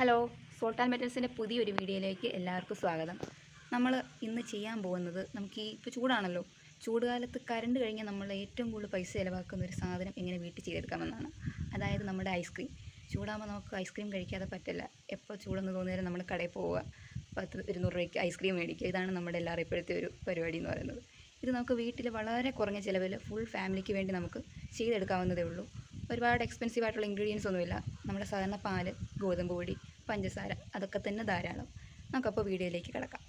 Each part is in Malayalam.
ഹലോ സോൾട്ട് ആൻഡ് മെറ്റൽസിന്റെ പുതിയൊരു വീഡിയോയിലേക്ക് എല്ലാവർക്കും സ്വാഗതം. നമ്മൾ ഇന്ന് ചെയ്യാൻ പോകുന്നത് നമുക്ക് ഈ ഇപ്പോൾ ചൂടാണല്ലോ. ചൂടുകാലത്ത് കറണ്ട് കഴിഞ്ഞാൽ നമ്മൾ ഏറ്റവും കൂടുതൽ പൈസ ചിലവാക്കുന്ന ഒരു സാധനം എങ്ങനെ വീട്ടിൽ ചെയ്തെടുക്കാമെന്നാണ്. അതായത് നമ്മുടെ ഐസ്ക്രീം. ചൂടാകുമ്പോൾ നമുക്ക് ഐസ്ക്രീം കഴിക്കാതെ പറ്റില്ല. എപ്പോൾ ചൂടെന്ന് തോന്നിയാലും നമ്മൾ കടയിൽ പോവുക. പത്ത് ഇരുന്നൂറ് രൂപയ്ക്ക് ഐസ്ക്രീം മേടിക്കുക. ഇതാണ് നമ്മുടെ എല്ലാവരും ഇപ്പോഴത്തെ ഒരു പരിപാടി എന്ന് പറയുന്നത്. ഇത് നമുക്ക് വീട്ടിൽ വളരെ കുറഞ്ഞ ചിലവിൽ ഫുൾ ഫാമിലിക്ക് വേണ്ടി നമുക്ക് ചെയ്തെടുക്കാവുന്നതേ ഉള്ളൂ. ഒരുപാട് എക്സ്പെൻസീവ് ആയിട്ടുള്ള ഇൻഗ്രീഡിയൻസ് ഒന്നുമില്ല. നമ്മുടെ സാധാരണ പാൽ ഗോതമ്പ് പൊടി പഞ്ചസാര അതൊക്കെ തന്നെ ധാരാളം. നമുക്കപ്പോൾ വീഡിയോയിലേക്ക് കിടക്കാം.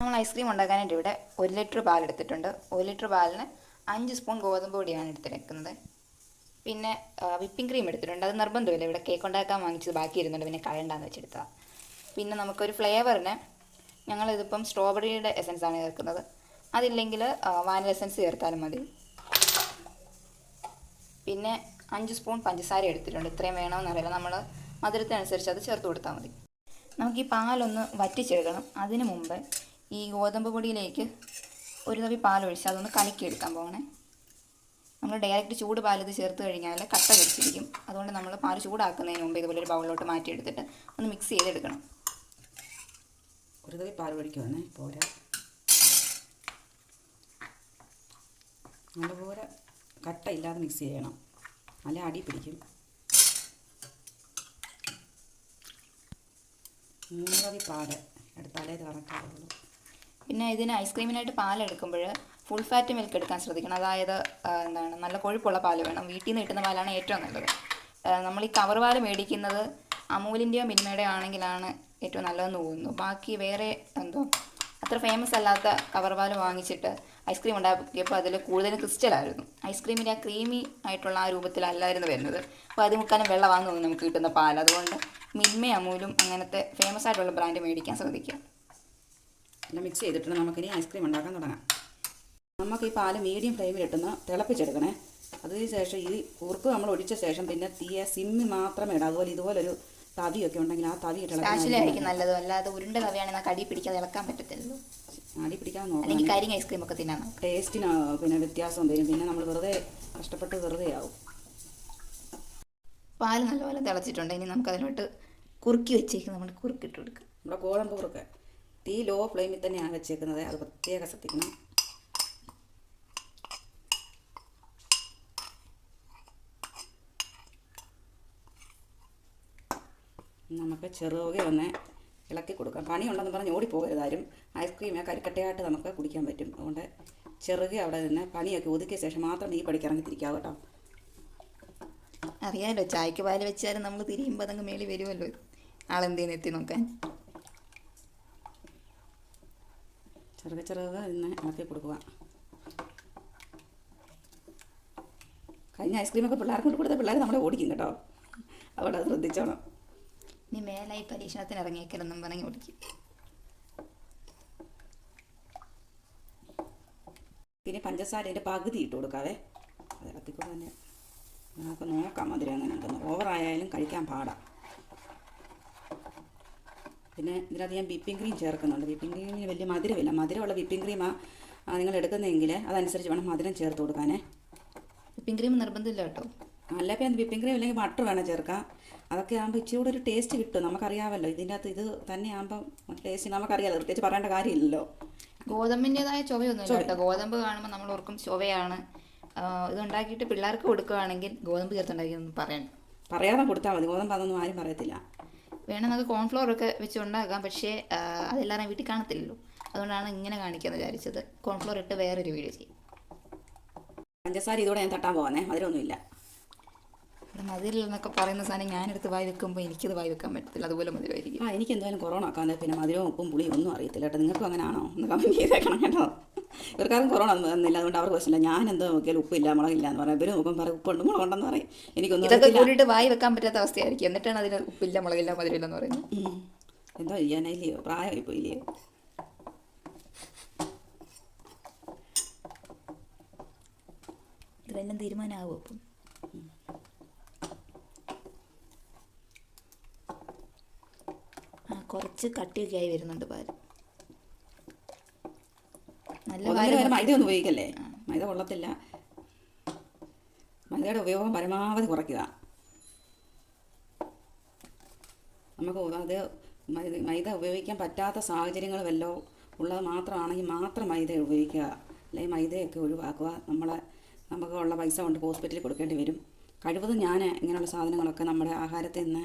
നമ്മൾ ഐസ്ക്രീം ഉണ്ടാക്കാനായിട്ട് ഇവിടെ ഒരു ലിറ്റർ പാൽ എടുത്തിട്ടുണ്ട്. ഒരു ലിറ്റർ പാലിന് അഞ്ച് സ്പൂൺ ഗോതമ്പ് പൊടിയാണ് എടുത്തിരിക്കുന്നത്. പിന്നെ വിപ്പിംഗ് ക്രീം എടുത്തിട്ടുണ്ട്. അത് നിർബന്ധമില്ല. ഇവിടെ കേക്ക് ഉണ്ടാക്കാൻ വാങ്ങിച്ചത് ബാക്കി ഇരുന്നുണ്ട് പിന്നെ കളയണ്ടാന്ന് വെച്ചെടുത്തതാണ് പിന്നെ നമുക്കൊരു ഫ്ലേവറിന് ഞങ്ങളിതിപ്പം സ്ട്രോബെറിയുടെ ആണ് ചേർക്കുന്നത്. അതില്ലെങ്കിൽ വാനില എസൻസ് ചേർത്താലും മതി. പിന്നെ അഞ്ച് സ്പൂൺ പഞ്ചസാര എടുത്തിട്ടുണ്ട്. ഇത്രയും വേണമെന്നറിയില്ല നമ്മൾ മധുരത്തിനനുസരിച്ച് അത് ചേർത്ത് കൊടുത്താൽ മതി. നമുക്ക് ഈ പാലൊന്ന് വറ്റിച്ചെടുക്കണം. അതിന് മുമ്പ് ഈ ഗോതമ്പ് പൊടിയിലേക്ക് ഒരു തവി പാലൊഴിച്ച് അതൊന്ന് കലക്കിയെടുക്കാൻ പോകണേ. നമ്മൾ ഡയറക്റ്റ് ചൂട് പാൽ ഇത് ചേർത്ത് കഴിഞ്ഞാൽ കട്ട പിടിച്ചിരിക്കും. അതുകൊണ്ട് നമ്മൾ പാൽ ചൂടാക്കുന്നതിന് മുമ്പ് ഇതുപോലെ ഒരു ബൗളിലോട്ട് മാറ്റിയെടുത്തിട്ട് ഒന്ന് മിക്സ് ചെയ്തെടുക്കണം. ഒരു തവി പാൽ ഒഴിക്കുവാണേ. പോരാ. നല്ലപോലെ കട്ട ഇല്ലാതെ മിക്സ് ചെയ്യണം. നല്ല അടി പിടിക്കും. മൂന്ന് തവി പാൽ എടുത്താലേ ഇത് കണക്കാവുള്ളൂ പിന്നെ ഇതിന് ഐസ്ക്രീമിനായിട്ട് പാലെടുക്കുമ്പോൾ ഫുൾ ഫാറ്റ് മിൽക്ക് എടുക്കാൻ ശ്രദ്ധിക്കണം. അതായത് എന്താണ് നല്ല കൊഴുപ്പുള്ള പാൽ വേണം. വീട്ടിൽ നിന്ന് കിട്ടുന്ന പാലാണ് ഏറ്റവും നല്ലത്. നമ്മൾ ഈ കവർ പാൽ മേടിക്കുന്നത് അമൂലിന്റെയോ മിൽമയുടെയോ ആണെങ്കിലാണ് ഏറ്റവും നല്ലതെന്ന് തോന്നുന്നു. ബാക്കി വേറെ എന്തോ അത്ര ഫേമസ് അല്ലാത്ത കവർ പാൽ വാങ്ങിച്ചിട്ട് ഐസ്ക്രീം ഉണ്ടാക്കിയപ്പോൾ അതിൽ കൂടുതൽ ക്രിസ്റ്റലായിരുന്നു ഐസ്ക്രീമിന്റെ ആ ക്രീമി ആയിട്ടുള്ള ആ രൂപത്തിലല്ലായിരുന്നു വരുന്നത്. അപ്പോൾ അത് മുക്കാലും വെള്ളം തോന്നുന്നു നമുക്ക് കിട്ടുന്ന പാൽ അതുകൊണ്ട് മിൽമ അമൂലും അങ്ങനത്തെ ഫേമസ് ആയിട്ടുള്ള ബ്രാൻഡ് മേടിക്കാൻ ശ്രമിക്കുക എല്ലാം മിക്സ് ചെയ്തിട്ട് നമുക്കിനി ഐസ്ക്രീം ഉണ്ടാക്കാൻ തുടങ്ങാം. നമുക്ക് ഈ പാൽ മീഡിയം ഫ്ലെയിമിൽ ഇട്ടുന്ന തിളപ്പിച്ചെടുക്കണേ. അതിന് ശേഷം ഈ കുറുക്ക് നമ്മൾ ഒഴിച്ച ശേഷം പിന്നെ തീയെ സിമ്മി മാത്രമേ ഇടാം. അതുപോലെ ഇതുപോലൊരു തവിയൊക്കെ ഉണ്ടെങ്കിൽ ആ തവി സ്പാച്ചിലായിരിക്കും നല്ലത്. അല്ലാതെ ഉരുണ്ട തവയാണെങ്കിൽ കടി പിടിക്കാതെ ഇളക്കാൻ പറ്റത്തില്ലല്ലോ. അടി പിടിക്കാൻ അല്ലെങ്കിൽ നോക്കണം കരിങ് ഐസ്ക്രീം ഒക്കെ തിന്നാണ് ടേസ്റ്റിന് പിന്നെ വ്യത്യാസം വരും. പിന്നെ നമ്മൾ വെറുതെ കഷ്ടപ്പെട്ട് വെറുതെ ആവും. പാൽ നല്ലപോലെ തിളച്ചിട്ടുണ്ട്. ഇനി നമുക്ക് അതിലോട്ട് കുറുക്കി വെച്ചേക്ക് നമ്മൾ കുറുക്കിട്ട് കൊടുക്കുക നമ്മുടെ ഗോതമ്പ് കുറുക്ക്. തീ ലോ ഫ്ലെയിമിൽ തന്നെയാണ് വെച്ചേക്കുന്നത്. അത് പ്രത്യേകം ശ്രദ്ധിക്കണം. നമുക്ക് ചെറുകെ ഒന്ന് ഇളക്കി കൊടുക്കാം. പണിയുണ്ടെന്ന് പറഞ്ഞ് ഓടിപ്പോകരുത് ആരും. ഐസ്ക്രീം കരിക്കട്ടയായിട്ട് നമുക്ക് കുടിക്കാൻ പറ്റും. അതുകൊണ്ട് ചെറുകെ അവിടെ നിന്ന് പണിയൊക്കെ ഒതുക്കിയ ശേഷം മാത്രം നീ പടിക്ക് ഇറങ്ങിത്തിരിക്കാവൂ കേട്ടോ. അറിയാമല്ലോ ചായക്ക് പാൽ വെച്ചാലും നമ്മൾ തിരിയുമ്പോൾ അതങ്ങ് മേളി വരുമല്ലോ. ആളെന്തേന്ന് എത്തി നോക്കാൻ? ചെറുക ചെറുക ഇന്ന് ഇളക്കി കൊടുക്കുക. കഴിഞ്ഞ ഐസ്ക്രീമൊക്കെ പിള്ളേർക്ക് കൊടുത്ത പിള്ളേർ നമ്മളെ ഓടിക്കും കേട്ടോ. അവിടെ ശ്രദ്ധിച്ചോണം. ഇനി മേലായി പരീക്ഷണത്തിന് ഇറങ്ങിയേക്കലെന്നും പറഞ്ഞ് ഓടിക്കും പിന്നെ പഞ്ചസാരയുടെ പകുതി ഇട്ട് കൊടുക്കാവേ. അത് ഇളക്കിക്കൊണ്ട് തന്നെ നമുക്ക് നോക്കാം മധുരം അങ്ങനെ ഉണ്ടെന്ന് ഓവറായാലും കഴിക്കാൻ പാടാം. പിന്നെ ഇതിനകത്ത് ഞാൻ വിപ്പിംഗ് ക്രീം ചേർക്കുന്നുണ്ട്. വിപ്പിംഗ് ക്രീമിന് വലിയ മധുരമില്ല. മധുരമുള്ള വിപ്പിംഗ് ക്രീമാണ് നിങ്ങൾ എടുക്കുന്നതെങ്കിൽ അതനുസരിച്ച് വേണം മധുരം ചേർത്ത് കൊടുക്കാനേ. വിപ്പിംഗ് ക്രീം നിർബന്ധമില്ല കേട്ടോ. അല്ല ഇപ്പം വിപ്പിംഗ് ക്രീം ഇല്ലെങ്കിൽ ബട്ടർ വേണം ചേർക്കാം. അതൊക്കെ ആകുമ്പോൾ ഇച്ചിരി കൂടെ ഒരു ടേസ്റ്റ് കിട്ടും. നമുക്കറിയാമല്ലോ ഇതിന്റെ അകത്ത് ഇത് തന്നെ ആകുമ്പോൾ ടേസ്റ്റ് നമുക്കറിയാമല്ലോ പ്രത്യേകിച്ച് പറയേണ്ട കാര്യമില്ലല്ലോ. ഗോതമ്പിന്റെതായ ചൊവയൊന്നുമില്ല കേട്ടോ. ഗോതമ്പ് കാണുമ്പോൾ നമ്മൾ ഓർക്കും ചൊവയാണ്. ഇതുണ്ടാക്കിയിട്ട് പിള്ളേർക്ക് കൊടുക്കുകയാണെങ്കിൽ ഗോതമ്പ് ചേർത്തുണ്ടാക്കിയെന്ന് പറയണം. പറയാതെ കൊടുത്താൽ മതി. ഗോതമ്പ് അതൊന്നും ആരും പറയത്തില്ല. വേണം നമുക്ക് കോൺഫ്ലോർ ഒക്കെ വെച്ച് ഉണ്ടാക്കാം. പക്ഷേ അതെല്ലാവരും വീട്ടിൽ കാണത്തില്ലല്ലോ. അതുകൊണ്ടാണ് ഇങ്ങനെ കാണിക്കാമെന്ന് വിചാരിച്ചത്. കോൺഫ്ലോർ ഇട്ട് വേറൊരു വീഡിയോ ചെയ്യും. പഞ്ചസാര ഇതോടെ ഞാൻ തട്ടാൻ പോകുന്നേ ഇവിടെ മതിലിൽ എന്നൊക്കെ പറയുന്ന സാധനം ഞാനെടുത്ത് വായി വെക്കുമ്പോൾ എനിക്കത് വായി വെക്കാൻ പറ്റത്തില്ല. അതുപോലെ മധുരമായിരിക്കും. ആ എനിക്ക് എന്തായാലും കൊറോണ ആക്കാതെ പിന്നെ മധുരവും ഉപ്പും പുളിയും ഒന്നും അറിയത്തില്ല കേട്ടോ. നിങ്ങൾക്കും അങ്ങനെ ആണോ ഒന്ന് കമന്റ് ചെയ്തേക്കണം കേട്ടോ. ഇവർക്കാരും കൊറോണ ഒന്നും വന്നില്ല. അതുകൊണ്ട് അവർക്ക് പ്രശ്നമില്ല. ഞാൻ എന്തോ നോക്കിയാലും ഉപ്പില്ല മുളകില്ല എന്ന് പറയാം. ഇവരും ഉപ്പം പറയും ഉപ്പുണ്ട് മുളകുണ്ടെന്ന് പറയും. എനിക്കൊന്നും ഇതൊക്കെ കൂടിയിട്ട് വായി വെക്കാൻ പറ്റാത്ത അവസ്ഥയായിരിക്കും. എന്നിട്ടാണ് അതിന് ഉപ്പില്ല മുളകില്ല മധുരമില്ല എന്ന് പറയുന്നത്. എന്തോ ചെയ്യാനില്ലയോ പ്രായമായി പോയില്ലയോ ഇതെല്ലാം തീരുമാനമാവും അപ്പം? കുറച്ച് കട്ടിയൊക്കെ ആയി വരുന്നുണ്ട് പാൽ. നല്ല പാൽ മൈദ ഒന്നും ഉപയോഗിക്കല്ലേ? മൈദ കൊള്ളത്തില്ല. മൈദയുടെ ഉപയോഗം പരമാവധി കുറയ്ക്കുക. നമുക്ക് അത് മൈദ മൈദ ഉപയോഗിക്കാൻ പറ്റാത്ത സാഹചര്യങ്ങൾ വല്ലോ ഉള്ളത് മാത്രമാണെങ്കിൽ മാത്രം മൈദ ഉപയോഗിക്കുക. അല്ലെങ്കിൽ മൈദയൊക്കെ ഒഴിവാക്കുക. നമ്മളെ നമുക്ക് ഉള്ള പൈസ കൊണ്ട് ഹോസ്പിറ്റലിൽ കൊടുക്കേണ്ടി വരും. കഴിവതും ഞാൻ ഇങ്ങനെയുള്ള സാധനങ്ങളൊക്കെ നമ്മുടെ ആഹാരത്തിൽ നിന്ന്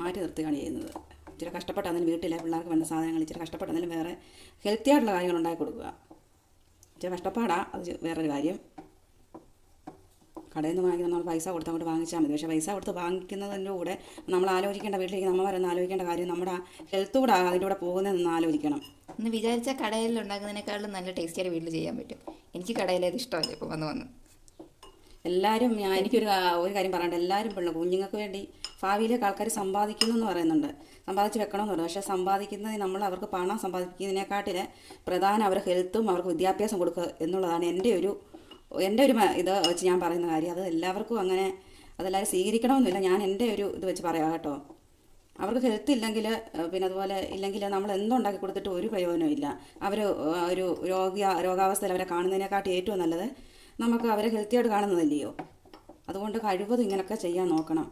മാറ്റി നിർത്തുകയാണ് ചെയ്യുന്നത്. ഇച്ചിരി കഷ്ടപ്പെട്ടാണെങ്കിലും വീട്ടിലെ പിള്ളേർക്ക് വേണ്ട സാധനങ്ങൾ ഇച്ചിരി കഷ്ടപ്പെട്ടാണെങ്കിലും വേറെ ഹെൽത്തി ആയിട്ടുള്ള കാര്യങ്ങൾ ഉണ്ടാക്കി കൊടുക്കുക. ഇച്ചിരി കഷ്ടപ്പാടാണ് അത് വേറൊരു കാര്യം. കടയിൽ നിന്ന് വാങ്ങിക്കുന്ന നമ്മൾ പൈസ കൊടുത്ത് അങ്ങോട്ട് വാങ്ങിച്ചാൽ മതി. പക്ഷേ പൈസ കൊടുത്ത് വാങ്ങിക്കുന്നതിന്റെ കൂടെ നമ്മൾ ആലോചിക്കേണ്ട വീട്ടിലേക്ക് നമ്മൾ വരുന്ന ആലോചിക്കേണ്ട കാര്യം നമ്മുടെ ഹെൽത്ത് കൂടെ അതിന്റെ കൂടെ പോകുന്നതെന്ന് ആലോചിക്കണം. എന്ന് വിചാരിച്ചാൽ കടയിൽ ഉണ്ടാക്കുന്നതിനേക്കാളും നല്ല ടേസ്റ്റിയായിട്ട് വീട്ടിൽ ചെയ്യാൻ പറ്റും. എനിക്ക് കടയിലേത് ഇഷ്ടമല്ല ഇപ്പോൾ വന്ന് വന്ന്. എല്ലാവരും ഞാൻ എനിക്കൊരു ഒരു കാര്യം പറയണ്ട എല്ലാവരും പിള്ളേർ കുഞ്ഞുങ്ങൾക്ക് വേണ്ടി ഭാവിയിലേക്ക് ആൾക്കാർ സമ്പാദിക്കുന്നു എന്ന് പറയുന്നുണ്ട്. സമ്പാദിച്ച് വെക്കണമെന്ന് പറയും പക്ഷേ സമ്പാദിക്കുന്നത് നമ്മൾ അവർക്ക് പണം സമ്പാദിക്കുന്നതിനെക്കാട്ടിൽ പ്രധാനം അവർ ഹെൽത്തും അവർക്ക് വിദ്യാഭ്യാസം കൊടുക്കുക എന്നുള്ളതാണ് എന്റെ ഒരു എന്റെ ഒരു ഇത് വെച്ച് ഞാൻ പറയുന്ന കാര്യം. അത് എല്ലാവർക്കും അങ്ങനെ അതെല്ലാവരും സ്വീകരിക്കണമെന്നില്ല. ഞാൻ എന്റെ ഒരു ഇത് വെച്ച് പറയാം കേട്ടോ. അവർക്ക് ഹെൽത്ത് ഇല്ലെങ്കിൽ പിന്നെ അതുപോലെ ഇല്ലെങ്കിൽ നമ്മൾ എന്തുണ്ടാക്കി കൊടുത്തിട്ട് ഒരു പ്രയോജനവും ഇല്ല. അവർ ഒരു രോഗ രോഗാവസ്ഥയിൽ അവരെ കാണുന്നതിനെക്കാട്ടി ഏറ്റവും നല്ലത് നമുക്ക് അവരെ ഹെൽത്തിയായിട്ട് കാണുന്നതല്ലയോ? അതുകൊണ്ട് കഴിവതും ഇങ്ങനെയൊക്കെ ചെയ്യാൻ നോക്കണം.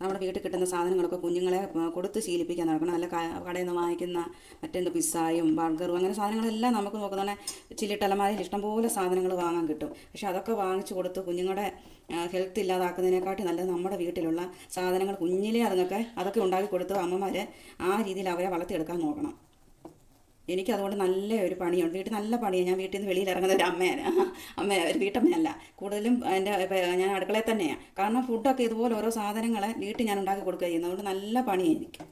നമ്മുടെ വീട്ടിൽ കിട്ടുന്ന സാധനങ്ങളൊക്കെ കുഞ്ഞുങ്ങളെ കൊടുത്ത് ശീലിപ്പിക്കാൻ നടക്കണം അല്ല കടയിൽ നിന്ന് വാങ്ങിക്കുന്ന മറ്റെന്ത് പിസ്സായും ബർഗറും അങ്ങനെ സാധനങ്ങളെല്ലാം നമുക്ക് നോക്കുന്ന ചില്ലിട്ടലമാരിൽ ഇഷ്ടംപോലെ സാധനങ്ങൾ വാങ്ങാൻ കിട്ടും. പക്ഷെ അതൊക്കെ വാങ്ങിച്ചു കൊടുത്ത് കുഞ്ഞുങ്ങളുടെ ഹെൽത്ത് ഇല്ലാതാക്കുന്നതിനെക്കാട്ടി നല്ലത് നമ്മുടെ വീട്ടിലുള്ള സാധനങ്ങൾ കുഞ്ഞിലേ അതുങ്ങൾക്ക് അതൊക്കെ ഉണ്ടാക്കി കൊടുത്ത് അമ്മമാരെ ആ രീതിയിൽ അവരെ വളർത്തിയെടുക്കാൻ നോക്കണം. എനിക്ക് അതുകൊണ്ട് നല്ല ഒരു പണിയുണ്ട്. വീട്ടിൽ നല്ല പണിയാണ് ഞാൻ വീട്ടിൽ നിന്ന് വെളിയിൽ ഇറങ്ങുന്ന ഒരു അമ്മയാണ്. അമ്മ ഒരു വീട്ടമ്മയല്ല. കൂടുതലും എന്റെ ഞാൻ അടുക്കളയിൽ തന്നെയാണ് കാരണം ഫുഡൊക്കെ ഇതുപോലെ ഓരോ സാധനങ്ങളെ വീട്ടിൽ ഞാൻ ഉണ്ടാക്കി കൊടുക്കുക ചെയ്യുന്നത്. അതുകൊണ്ട് നല്ല പണിയാണ് എനിക്ക്.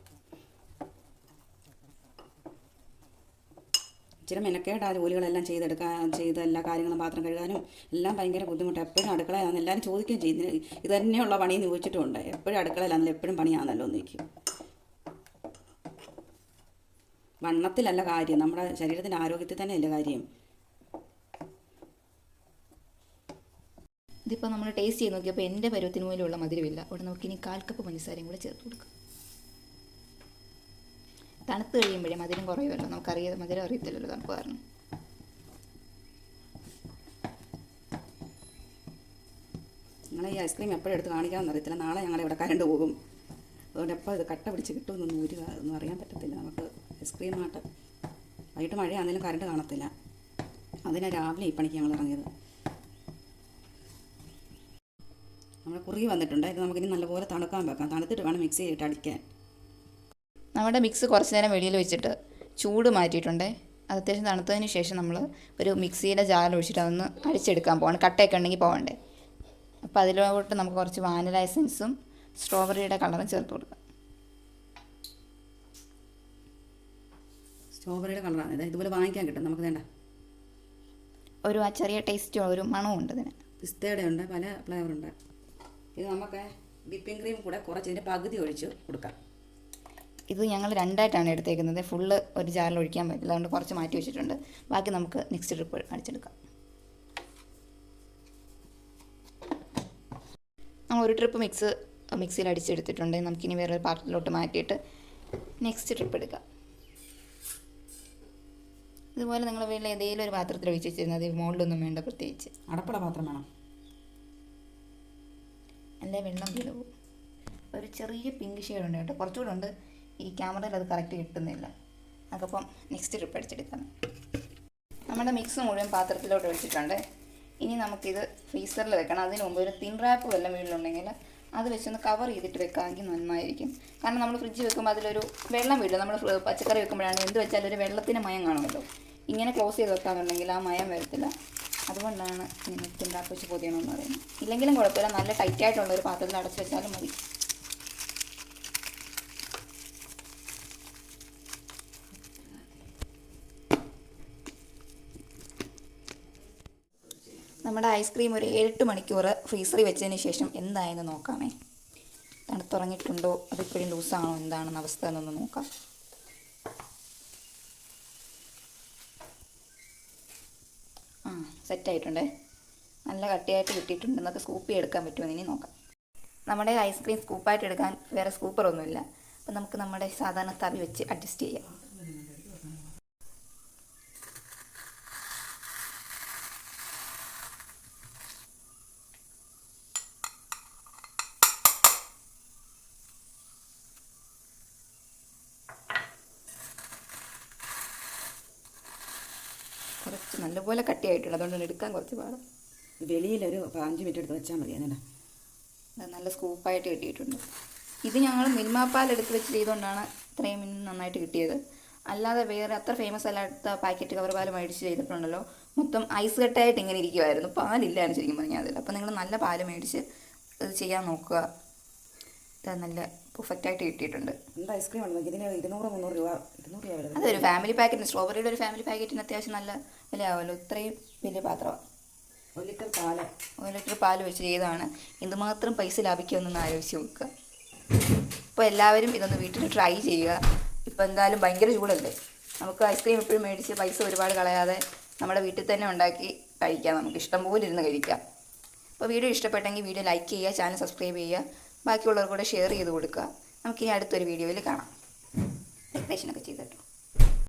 ഇച്ചിരി മെനക്കേട്ട് ആ ജോലികളെല്ലാം ചെയ്തെടുക്കാൻ ചെയ്ത എല്ലാ കാര്യങ്ങളും പാത്രം കഴുകാനും എല്ലാം ഭയങ്കര ബുദ്ധിമുട്ട്. എപ്പോഴും അടുക്കളയാണെന്ന് എല്ലാവരും ചോദിക്കുകയും ചെയ്യുന്നത് "ഇതിന് ഇത് തന്നെയുള്ള പണിയെന്ന് ചോദിച്ചിട്ടുണ്ട് എപ്പോഴും അടുക്കളയിലാണെങ്കിലും എപ്പോഴും പണിയാണല്ലോ എന്ന് വണ്ണത്തിലല്ല കാര്യം. നമ്മുടെ ശരീരത്തിന്റെ ആരോഗ്യത്തിൽ തന്നെയല്ലേ കാര്യം. ഇതിപ്പോൾ നമ്മൾ ടേസ്റ്റ് ചെയ്ത് നോക്കിയപ്പോൾ എന്റെ പരുവത്തിന് പോലുള്ള മധുരമില്ല. അവിടെ നമുക്ക് ഇനി കാൽ കപ്പ് പഞ്ചസാരയും കൂടെ ചേർത്ത് കൊടുക്കാം. തണുത്ത് കഴിയുമ്പോഴേ മധുരം കുറയുമല്ലോ. നമുക്കറിയാതെ മധുരം അറിയത്തില്ലല്ലോ തണുപ്പ് കാരണം. നിങ്ങൾ ഈ ഐസ്ക്രീം എപ്പോഴും എടുത്ത് കാണിക്കാമെന്ന് അറിയത്തില്ല. നാളെ ഞങ്ങളെ ഇവിടെ കരണ്ട് പോകും. അതുകൊണ്ട് എപ്പോൾ ഇത് കട്ട പിടിച്ച് കിട്ടുമെന്നൊന്നും ഒരു അറിയാൻ പറ്റത്തില്ല. നമുക്ക് ഐസ്ക്രീമായിട്ട് വൈകിട്ട് മഴയാണെങ്കിലും കറണ്ട് കാണത്തില്ല. അതിനെ രാവിലെ ഈ പണിക്ക് ഞങ്ങൾ ഇറങ്ങിയത്. നമ്മൾ കുറുകി വന്നിട്ടുണ്ട്. ഇത് നമുക്കിനി നല്ലപോലെ തണുക്കാൻ വെക്കാം. തണുത്തിട്ട് വേണം മിക്സ് ചെയ്തിട്ട് അടിക്കാൻ. നമ്മുടെ മിക്സ് കുറച്ച് നേരം വെളിയിൽ വെച്ചിട്ട് ചൂട് മാറ്റിയിട്ടുണ്ട്. അത് അത്യാവശ്യം തണുത്തതിന് ശേഷം നമ്മൾ ഒരു മിക്സിയിലെ ജാറിൽ ഒഴിച്ചിട്ട് അതൊന്ന് അടിച്ചെടുക്കാൻ പോകണം കട്ടയൊക്കെ ഉണ്ടെങ്കിൽ പോകണ്ടേ അപ്പോൾ അതിലോട്ട് നമുക്ക് കുറച്ച് വാനില എസൻസും സ്ട്രോബെറിയുടെ കളറും ചേർത്ത് കൊടുക്കാം. സ്ട്രോബെറിയുടെ കളറാണ് ഇത് ഇതുപോലെ വാങ്ങിക്കാൻ കിട്ടും. നമുക്ക് വേണ്ട ഒരു ആ ചെറിയ ടേസ്റ്റോ ഒരു മണവും ഉണ്ട് ഇതിന്. പിസ്തയുടെ ഉണ്ട് പല ഫ്ലേവറുണ്ട് ഇത് നമുക്ക് വിപ്പിംഗ് ക്രീം കൂടെ കുറച്ച് ഇതിന്റെ പകുതി ഒഴിച്ച് കൊടുക്കാം. ഇത് ഞങ്ങൾ രണ്ടായിട്ടാണ് എടുത്തേക്കുന്നത്. ഫുള്ള് ഒരു ജാറിൽ ഒഴിക്കാൻ പറ്റില്ല. അതുകൊണ്ട് കുറച്ച് മാറ്റി വെച്ചിട്ടുണ്ട്. ബാക്കി നമുക്ക് നെക്സ്റ്റ് ട്രിപ്പ് അടിച്ചെടുക്കാം നമ്മൾ ഒരു ട്രിപ്പ് മിക്സ് മിക്സിയിൽ അടിച്ചെടുത്തിട്ടുണ്ട്. നമുക്കിനി വേറൊരു പാത്രത്തിലോട്ട് മാറ്റിയിട്ട് നെക്സ്റ്റ് ട്രിപ്പ് എടുക്കാം. ഇതുപോലെ നിങ്ങൾ വീട്ടിൽ ഏതെങ്കിലും ഒരു പാത്രത്തിൽ ഒഴിച്ച് വെച്ചിരുന്നത് മുകളിലൊന്നും വേണ്ട പ്രത്യേകിച്ച്. അടപ്പട പാത്രം വേണം. അല്ലേ വെള്ളം വീണ് പോകും ഒരു ചെറിയ പിങ്ക് ഷെയ്ഡ് ഉണ്ട് കേട്ടോ. കുറച്ചുകൂടെ ഉണ്ട്. ഈ ക്യാമറയിൽ അത് കറക്റ്റ് കിട്ടുന്നില്ല. അതപ്പം നെക്സ്റ്റ് ട്രിപ്പ് അടിച്ചെടുക്കാം. നമ്മുടെ മിക്സ് മുഴുവൻ പാത്രത്തിലോട്ട് വെച്ചിട്ടുണ്ട് ഇനി നമുക്കിത് ഫ്രീസറിൽ വെക്കണം. അതിന് മുമ്പ് ഒരു തിൻ റാപ്പ് വല്ലതും വീട്ടിലുണ്ടെങ്കിൽ അത് വെച്ചൊന്ന് കവർ ചെയ്തിട്ട് വെക്കാമെങ്കിൽ നന്നായിരിക്കും. കാരണം നമ്മൾ ഫ്രിഡ്ജ് വെക്കുമ്പോൾ അതിലൊരു വെള്ളം വീഴും. നമ്മൾ പച്ചക്കറി വെക്കുമ്പോഴാണ് എന്ത് വെച്ചാലും ഒരു വെള്ളത്തിന് മയം കാണുമല്ലോ. ഇങ്ങനെ ക്ലോസ് ചെയ്ത് വെക്കാന്നുണ്ടെങ്കിൽ ആ മയം വരത്തില്ല. അതുകൊണ്ടാണ് തിൻ റാപ്പ് വെച്ച് പൊതിയണമെന്ന് പറയുന്നത്. ഇല്ലെങ്കിലും കുഴപ്പമില്ല. നല്ല ടൈറ്റ് ആയിട്ടുള്ള ഒരു പാത്രത്തിൽ അടച്ച് വെച്ചാലും മതി. നമ്മുടെ ഐസ്ക്രീം ഒരു ഏഴെട്ട് മണിക്കൂർ ഫ്രീസറിൽ വെച്ചതിന് ശേഷം എന്തായെന്ന് നോക്കാമേ. തണുത്തുറങ്ങിയിട്ടുണ്ടോ? അതിപ്പോഴും ലൂസാണോ എന്താണെന്ന അവസ്ഥ എന്നൊന്ന് നോക്കാം ആ സെറ്റായിട്ടുണ്ടേ. നല്ല കട്ടിയായിട്ട് കിട്ടിയിട്ടുണ്ട് എന്നൊക്കെ സ്കൂപ്പ് ചെയ്തെടുക്കാൻ പറ്റുമെന്ന് ഇനി നോക്കാം. നമ്മുടെ ഐസ്ക്രീം സ്കൂപ്പായിട്ട് എടുക്കാൻ വേറെ സ്കൂപ്പറൊന്നുമില്ല അപ്പം നമുക്ക് നമ്മുടെ സാധാരണ തവി വെച്ച് അഡ്ജസ്റ്റ് ചെയ്യാം. കുറച്ച് നല്ലപോലെ കട്ടിയായിട്ടുണ്ട് അതുകൊണ്ട് എടുക്കാൻ കുറച്ച് പാടാം. വെളിയിലൊരു അഞ്ച് മിനിറ്റ് എടുത്ത് വെച്ചാൽ മതി അത് നല്ല സ്കൂപ്പായിട്ട് കിട്ടിയിട്ടുണ്ട്. ഇത് ഞങ്ങൾ മിൽമാപ്പാൽ എടുത്ത് വെച്ച് ചെയ്തുകൊണ്ടാണ് ഇത്രയും നന്നായിട്ട് കിട്ടിയത്. അല്ലാതെ വേറെ അത്ര ഫേമസ് അല്ലാത്ത പാക്കറ്റ് കവർ പാൽ മേടിച്ച് ചെയ്തിട്ടുണ്ടല്ലോ. മൊത്തം ഐസ് കട്ടായിട്ട് ഇങ്ങനെ ഇരിക്കുമായിരുന്നു പാലില്ലായിരുന്നു ശരിക്കും പറഞ്ഞാൽ അതിൽ. അപ്പോൾ നിങ്ങൾ നല്ല പാൽ മേടിച്ച് ഇത് ചെയ്യാൻ നോക്കുക. ഇത് നല്ല പെർഫെക്റ്റായിട്ട് കിട്ടിയിട്ടുണ്ട്. എന്താ ഐസ്ക്രീം ആണ് ഇതിന് ഇരുന്നൂറ് മുന്നൂറ് രൂപ ഇരുന്നൂറ് രൂപ വരുന്നത്? അതൊരു ഫാമിലി പാക്കറ്റിന് സ്ട്രോബെറിയുടെ ഒരു ഫാമിലി പാക്കറ്റിന് അത്യാവശ്യം നല്ല വിലയാവുമല്ലോ. ഇത്രയും വലിയ പാത്രമാണ് ഒരു ലിറ്റർ പാൽ. ഒരു ലിറ്റർ പാൽ വെച്ച് ചെയ്തതാണ്. എന്തുമാത്രം പൈസ ലാഭിക്കുമെന്നൊന്ന് ആലോചിച്ച് നോക്കുക. അപ്പോൾ എല്ലാവരും ഇതൊന്ന് വീട്ടിൽ ട്രൈ ചെയ്യുക. ഇപ്പോൾ എന്തായാലും ഭയങ്കര ചൂടല്ലേ? നമുക്ക് ഐസ്ക്രീം എപ്പോഴും മേടിച്ച് പൈസ ഒരുപാട് കളയാതെ നമ്മുടെ വീട്ടിൽ തന്നെ ഉണ്ടാക്കി കഴിക്കാം. നമുക്ക് ഇഷ്ടം പോലെ ഇരുന്ന് കഴിക്കാം. അപ്പോൾ വീഡിയോ ഇഷ്ടപ്പെട്ടെങ്കിൽ വീഡിയോ ലൈക്ക് ചെയ്യുക ചാനൽ സബ്സ്ക്രൈബ് ചെയ്യുക. ബാക്കിയുള്ളവർ കൂടെ ഷെയർ ചെയ്ത് കൊടുക്കുക. നമുക്കിനി അടുത്തൊരു വീഡിയോയിൽ കാണാം. ഡെക്കറേഷനൊക്കെ ചെയ്തിട്ട്.